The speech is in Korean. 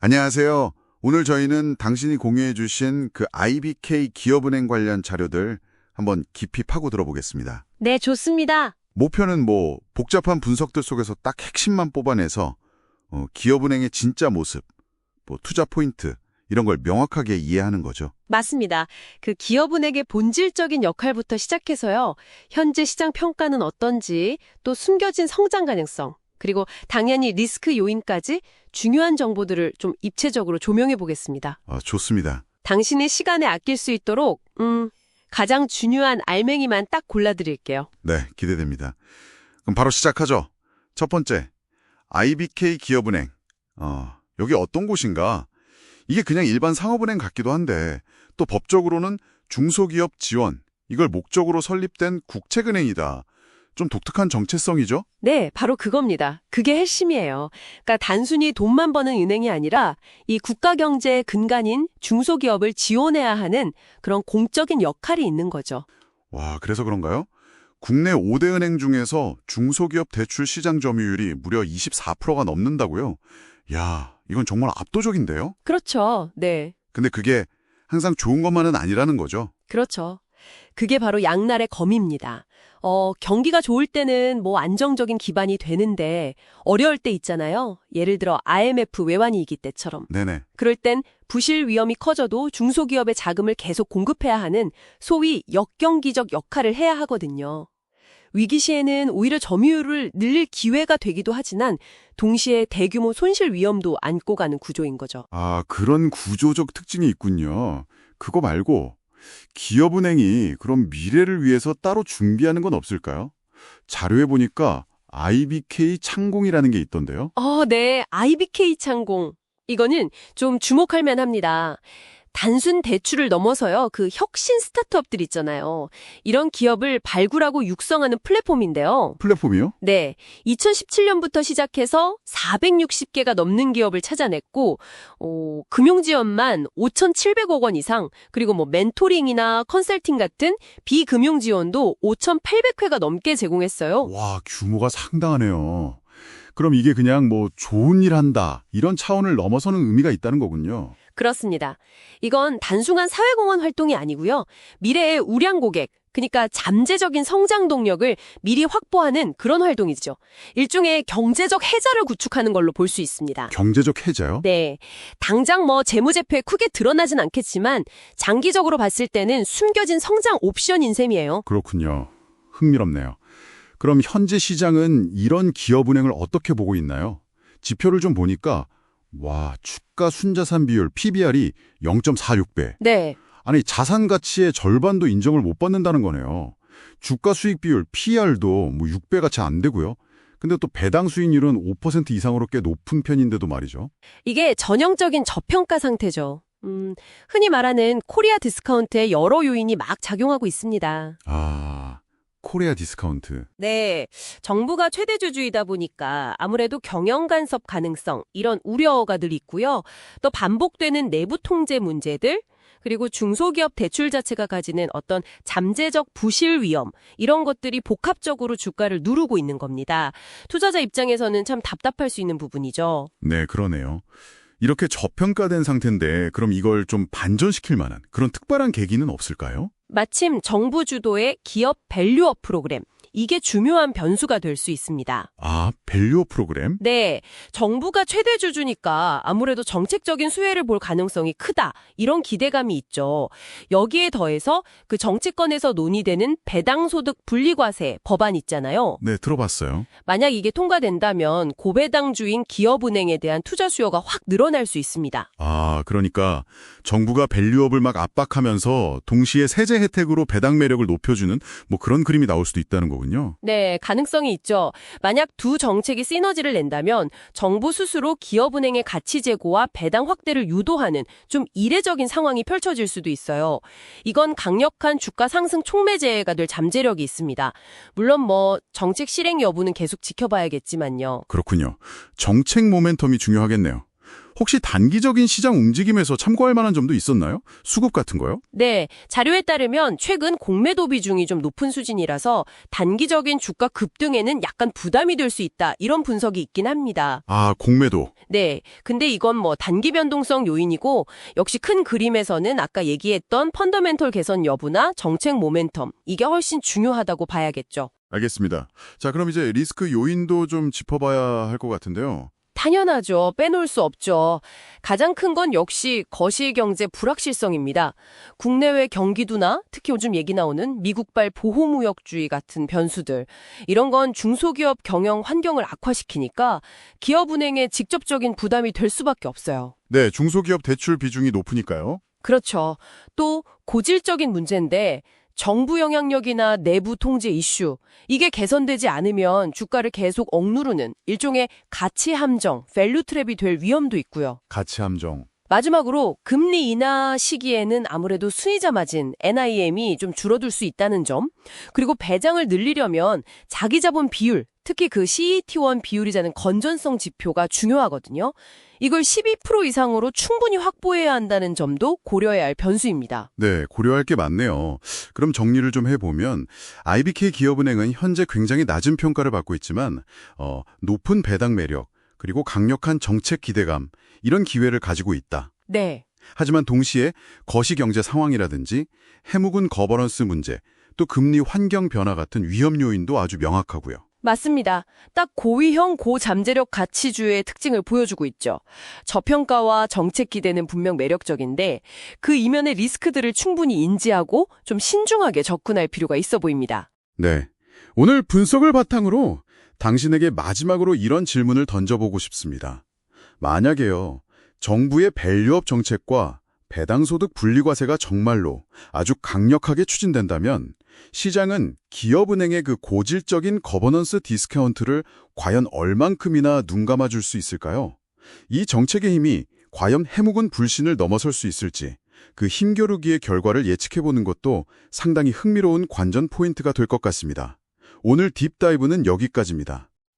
안녕하세요. 오늘 저희는 당신이 공유해 주신 그 IBK 기업은행 관련 자료들 한번 깊이 파고 들어보겠습니다. 네, 좋습니다. 목표는 뭐 복잡한 분석들 속에서 딱 핵심만 뽑아내서 어, 기업은행의 진짜 모습, 뭐 투자 포인트 이런 걸 명확하게 이해하는 거죠. 맞습니다. 그 기업은행의 본질적인 역할부터 시작해서요. 현재 시장 평가는 어떤지, 또 숨겨진 성장 가능성, 그리고 당연히 리스크 요인까지 중요한 정보들을 좀 입체적으로 조명해 보겠습니다. 아, 좋습니다. 당신의 시간에 아낄 수 있도록 음, 가장 중요한 알맹이만 딱 골라드릴게요. 네, 기대됩니다. 그럼 바로 시작하죠. 첫 번째, IBK 기업은행. 어, 여기 어떤 곳인가? 이게 그냥 일반 상업은행 같기도 한데 또 법적으로는 중소기업 지원, 이걸 목적으로 설립된 국책은행이다. 좀 독특한 정체성이죠? 네, 바로 그겁니다. 그게 핵심이에요. 그러니까 단순히 돈만 버는 은행이 아니라 이 국가 경제의 근간인 중소기업을 지원해야 하는 그런 공적인 역할이 있는 거죠. 와, 그래서 그런가요? 국내 5대 은행 중에서 중소기업 대출 시장 점유율이 무려 24%가 넘는다고요? 야, 이건 정말 압도적인데요? 그렇죠. 네. 근데 그게 항상 좋은 것만은 아니라는 거죠. 그렇죠. 그게 바로 양날의 검입니다. 어, 경기가 좋을 때는 뭐 안정적인 기반이 되는데 어려울 때 있잖아요. 예를 들어 IMF 외환위기 때처럼. 네네. 그럴 땐 부실 위험이 커져도 중소기업의 자금을 계속 공급해야 하는 소위 역경기적 역할을 해야 하거든요. 위기 시에는 오히려 점유율을 늘릴 기회가 되기도 하지만 동시에 대규모 손실 위험도 안고 가는 구조인 거죠. 아, 그런 구조적 특징이 있군요. 그거 말고 기업은행이 그럼 미래를 위해서 따로 준비하는 건 없을까요? 자료에 보니까 IBK 창공이라는 게 있던데요. 어, 네. IBK 창공. 이거는 좀 주목할 만합니다. 단순 대출을 넘어서요. 그 혁신 스타트업들 있잖아요. 이런 기업을 발굴하고 육성하는 플랫폼인데요. 플랫폼이요? 네. 2017년부터 시작해서 460개가 넘는 기업을 찾아냈고, 어, 금융 지원만 5,700억 원 이상, 그리고 뭐 멘토링이나 컨설팅 같은 비금융 지원도 5,800회가 넘게 제공했어요. 와, 규모가 상당하네요. 그럼 이게 그냥 뭐 좋은 일 한다, 이런 차원을 넘어서는 의미가 있다는 거군요. 그렇습니다. 이건 단순한 사회공헌 활동이 아니고요. 미래의 우량 고객, 그러니까 잠재적인 성장 동력을 미리 확보하는 그런 활동이죠. 일종의 경제적 해자를 구축하는 걸로 볼 수 있습니다. 경제적 해자요? 네. 당장 뭐 재무제표에 크게 드러나진 않겠지만 장기적으로 봤을 때는 숨겨진 성장 옵션인 셈이에요. 그렇군요. 흥미롭네요. 그럼 현재 시장은 이런 기업 은행을 어떻게 보고 있나요? 지표를 좀 보니까 와, 주가 순자산 비율 PBR이 0.46배. 네. 아니, 자산 가치의 절반도 인정을 못 받는다는 거네요. 주가 수익 비율 PR도 뭐 6배 같이 안 되고요. 근데 또 배당 수익률은 5% 이상으로 꽤 높은 편인데도 말이죠. 이게 전형적인 저평가 상태죠. 음, 흔히 말하는 코리아 디스카운트의 여러 요인이 막 작용하고 있습니다. 아, 코리아 디스카운트. 네. 정부가 최대 주주이다 보니까 아무래도 경영 간섭 가능성, 이런 우려가 늘 있고요. 또 반복되는 내부 통제 문제들, 그리고 중소기업 대출 자체가 가지는 어떤 잠재적 부실 위험, 이런 것들이 복합적으로 주가를 누르고 있는 겁니다. 투자자 입장에서는 참 답답할 수 있는 부분이죠. 네, 그러네요. 이렇게 저평가된 상태인데 그럼 이걸 좀 반전시킬 만한 그런 특별한 계기는 없을까요? 마침 정부 주도의 기업 밸류업 프로그램, 이게 중요한 변수가 될 수 있습니다. 아, 밸류어 프로그램? 네, 정부가 최대 주주니까 아무래도 정책적인 수혜를 볼 가능성이 크다. 이런 기대감이 있죠. 여기에 더해서 그 정치권에서 논의되는 배당소득 분리과세 법안 있잖아요. 네, 들어봤어요. 만약 이게 통과된다면 고배당주인 기업은행에 대한 투자 수요가 확 늘어날 수 있습니다. 아, 그러니까 정부가 밸류업을 막 압박하면서 동시에 세제 혜택으로 배당 매력을 높여주는 뭐 그런 그림이 나올 수도 있다는 거군요. 네, 가능성이 있죠. 만약 두 정책이 시너지를 낸다면 정부 스스로 기업은행의 가치 제고와 배당 확대를 유도하는 좀 이례적인 상황이 펼쳐질 수도 있어요. 이건 강력한 주가 상승 촉매제가 될 잠재력이 있습니다. 물론 뭐 정책 실행 여부는 계속 지켜봐야겠지만요. 그렇군요. 정책 모멘텀이 중요하겠네요. 혹시 단기적인 시장 움직임에서 참고할 만한 점도 있었나요? 수급 같은 거요? 네, 자료에 따르면 최근 공매도 비중이 좀 높은 수준이라서 단기적인 주가 급등에는 약간 부담이 될 수 있다. 이런 분석이 있긴 합니다. 아, 공매도. 네, 근데 이건 뭐 단기 변동성 요인이고 역시 큰 그림에서는 아까 얘기했던 펀더멘털 개선 여부나 정책 모멘텀 이게 훨씬 중요하다고 봐야겠죠. 알겠습니다. 자, 그럼 이제 리스크 요인도 좀 짚어봐야 할 것 같은데요. 당연하죠. 빼놓을 수 없죠. 가장 큰 건 역시 거시경제 불확실성입니다. 국내외 경기도나 특히 요즘 얘기 나오는 미국발 보호무역주의 같은 변수들. 이런 건 중소기업 경영 환경을 악화시키니까 기업은행에 직접적인 부담이 될 수밖에 없어요. 네, 중소기업 대출 비중이 높으니까요. 그렇죠. 또 고질적인 문제인데 정부 영향력이나 내부 통제 이슈 이게 개선되지 않으면 주가를 계속 억누르는 일종의 가치 함정, 밸류 트랩이 될 위험도 있고요. 가치 함정. 마지막으로 금리 인하 시기에는 아무래도 수의자 마진 NIM이 좀 줄어들 수 있다는 점, 그리고 배당을 늘리려면 자기 자본 비율, 특히 그 CET1 비율이라는 건전성 지표가 중요하거든요. 이걸 12% 이상으로 충분히 확보해야 한다는 점도 고려해야 할 변수입니다. 네, 고려할 게 많네요. 그럼 정리를 좀 해보면 IBK 기업은행은 현재 굉장히 낮은 평가를 받고 있지만 어, 높은 배당 매력 그리고 강력한 정책 기대감 이런 기회를 가지고 있다. 네. 하지만 동시에 거시경제 상황이라든지 해묵은 거버넌스 문제 또 금리 환경 변화 같은 위험 요인도 아주 명확하고요. 맞습니다. 딱 고위형 고잠재력 가치주의 특징을 보여주고 있죠. 저평가와 정책 기대는 분명 매력적인데 그 이면의 리스크들을 충분히 인지하고 좀 신중하게 접근할 필요가 있어 보입니다. 네. 오늘 분석을 바탕으로 당신에게 마지막으로 이런 질문을 던져보고 싶습니다. 만약에요, 정부의 밸류업 정책과 배당소득 분리과세가 정말로 아주 강력하게 추진된다면 시장은 기업은행의 그 고질적인 거버넌스 디스카운트를 과연 얼만큼이나 눈감아 줄 수 있을까요? 이 정책의 힘이 과연 해묵은 불신을 넘어설 수 있을지 그 힘겨루기의 결과를 예측해보는 것도 상당히 흥미로운 관전 포인트가 될 것 같습니다. 오늘 딥다이브는 여기까지입니다.